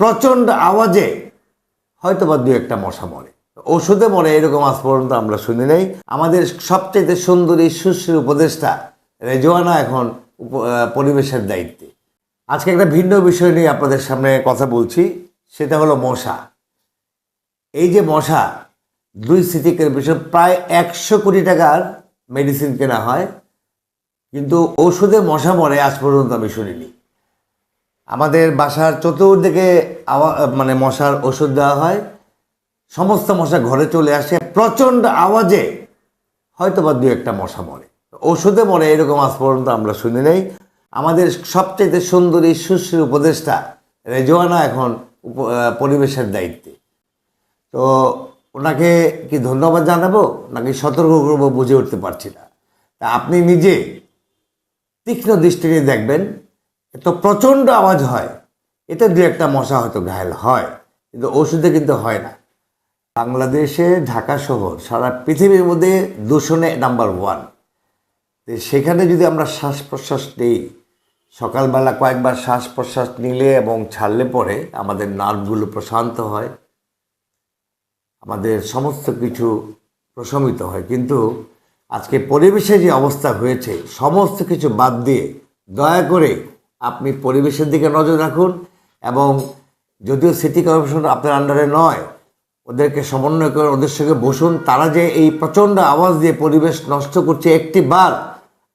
প্রচণ্ড আওয়াজে হয়তো বা দু একটা মশা মরে। ওষুধে মরে এরকম আজ পর্যন্ত আমরা শুনি নাই। আমাদের সবচেয়ে সুন্দরী, সুশ্রী উপদেষ্টা রেজওয়ানা এখন পরিবেশের দায়িত্বে। আজকে একটা ভিন্ন বিষয় নিয়ে আপনাদের সামনে কথা বলছি, সেটা হলো মশা। এই যে মশা, দুই সিটিকের বিষয়, প্রায় একশো কোটি টাকার মেডিসিন কেনা হয়, কিন্তু ওষুধে মশা মরে আজ পর্যন্ত আমি শুনিনি। আমাদের বাসার চতুর্দিকে মানে মশার ওষুধ দেওয়া হয়। সমস্ত মশা ঘরে চলে আসে। প্রচণ্ড আওয়াজে হয়তো বা দু একটা মশা মরে। ওষুধে মরে এরকম আজ পর্যন্ত আমরা শুনি নাই। আমাদের সবচেয়ে সুন্দরী, সুশ্রী উপদেষ্টা রেজওয়ানা এখন পরিবেশের দায়িত্বে। তো ওনাকে কি ধন্যবাদ জানাব? নাকি সতর্ক করব বুঝে উঠতে পারছি না। তা আপনি নিজে তীক্ষ্ণ দৃষ্টি নিয়ে দেখবেন। এত প্রচণ্ড আওয়াজ হয়। এতে দু একটা মশা হয়তো ঘায়ল হয়, কিন্তু ওষুধে কিন্তু হয় না। বাংলাদেশে, ঢাকা শহর সারা পৃথিবীর মধ্যে দূষণে নাম্বার ওয়ান সেখানে যদি আমরা শ্বাস প্রশ্বাস নিই, সকালবেলা কয়েকবার শ্বাস প্রশ্বাস নিলে এবং ছাড়লে পরে আমাদের নার্ভগুলো প্রশান্ত হয়, আমাদের সমস্ত কিছু প্রশমিত হয়। কিন্তু আজকে পরিবেশে যে অবস্থা হয়েছে, সমস্ত কিছু বাদ দিয়ে দয়া করে আপনি পরিবেশের দিকে নজর রাখুন এবং যদিও সিটি কর্পোরেশন আপনার আন্ডারে নয়, ওদেরকে সমন্বয় করে, ওদের সঙ্গে বসুন। তারা যে এই প্রচণ্ড আওয়াজ দিয়ে পরিবেশ নষ্ট করছে একটি বার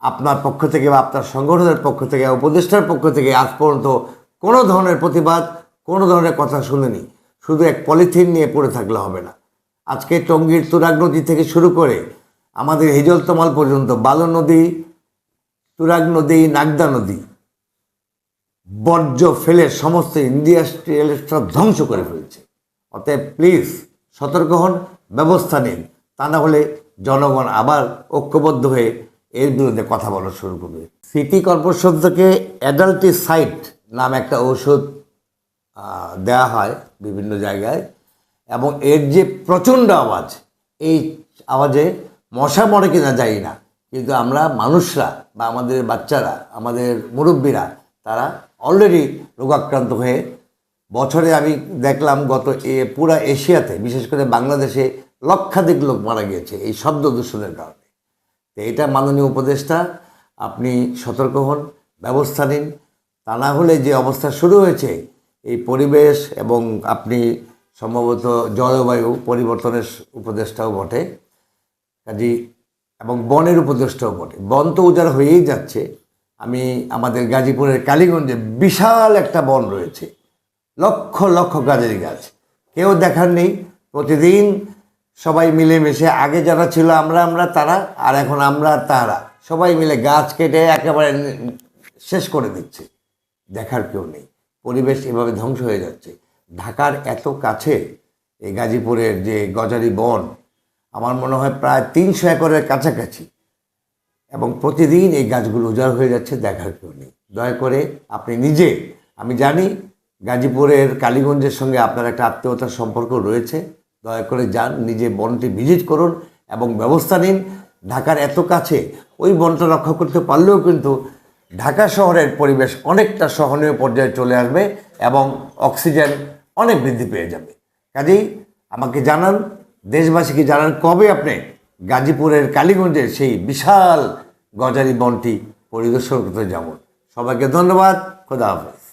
আপনার পক্ষ থেকে বা আপনার সংগঠনের পক্ষ থেকে, উপদেষ্টার পক্ষ থেকে আজ পর্যন্ত কোনো ধরনের প্রতিবাদ, কোনো ধরনের কথা শুনিনি। শুধু এক পলিথিন নিয়ে পড়ে থাকলে হবে না। আজকে টঙ্গীর তুরাগ নদী থেকে শুরু করে আমাদের হিজলতমাল পর্যন্ত, বালো নদী, তুরাগ নদী, নাগদা নদী বর্জ্য ফেলে সমস্ত ইন্ডাস্ট্রিয়াল সব ধ্বংস করে ফেলছে। অতএব প্লিজ সতর্ক হন, ব্যবস্থা নিন। তা না হলে জনগণ আবার ঐক্যবদ্ধ হয়ে এর বিরুদ্ধে কথা বলা শুরু করবে। সিটি কর্পোরেশন থেকে অ্যাডাল্টি সাইট নাম একটা ঔষধ দেওয়া হয় বিভিন্ন জায়গায় এবং এর যে প্রচণ্ড আওয়াজ, এই আওয়াজে মশা মরে কিনা যাই না। কিন্তু আমরা মানুষরা বা আমাদের বাচ্চারা, আমাদের মুরব্বীরা, তারা অলরেডি রোগাক্রান্ত হয়ে বছরে আমি দেখলাম গত এ, পুরা এশিয়াতে, বিশেষ করে বাংলাদেশে লক্ষাধিক লোক মারা গিয়েছে এই শব্দ দূষণের কারণে। তো এটা মাননীয় উপদেষ্টা, আপনি সতর্ক হন, ব্যবস্থা নিন। তা না হলে যে অবস্থা শুরু হয়েছে, এই পরিবেশ এবং আপনি সম্ভবত জলবায়ু পরিবর্তনের উপদেষ্টাও বটে, কাজী, এবং বনের উপদেষ্টাও বটে। বন তো উজাড় হয়েই যাচ্ছে আমি আমাদের গাজীপুরের কালীগঞ্জে বিশাল একটা বন রয়েছে। লক্ষ লক্ষ গাছের গাছ। কেউ দেখার নেই। প্রতিদিন সবাই মিলেমিশে, আগে যারা ছিল আমরা আমরা, তারা, আর এখন আমরা, তারা। সবাই মিলে গাছ কেটে একেবারে শেষ করে দিচ্ছে। দেখার কেউ নেই। পরিবেশ এভাবে ধ্বংস হয়ে যাচ্ছে। ঢাকার এত কাছে এই গাজীপুরের যে গজারি বন, আমার মনে হয় প্রায় তিনশো একরের কাছাকাছি। এবং প্রতিদিন এই গাছগুলো উজাড় হয়ে যাচ্ছে, দেখার কেউ নেই। দয়া করে আপনি নিজে, আমি জানি গাজীপুরের কালীগঞ্জের সঙ্গে আপনার একটা আত্মীয়তার সম্পর্ক রয়েছে, দয়া করে যান, নিজে বনটি ভিজিট করুন এবং ব্যবস্থা নিন। ঢাকার এত কাছে, ওই বনটা রক্ষা করতে পারলেও কিন্তু ঢাকা শহরের পরিবেশ অনেকটা সহনীয় পর্যায়ে চলে আসবে এবং অক্সিজেন অনেক বৃদ্ধি পেয়ে যাবে। কাজেই আমাকে জানান, দেশবাসীকে জানান কবে আপনি গাজীপুরের কালীগঞ্জের সেই বিশাল গজারি বনটি পরিদর্শন করতে যেমন সবাইকে ধন্যবাদ খোদা হাফেজ।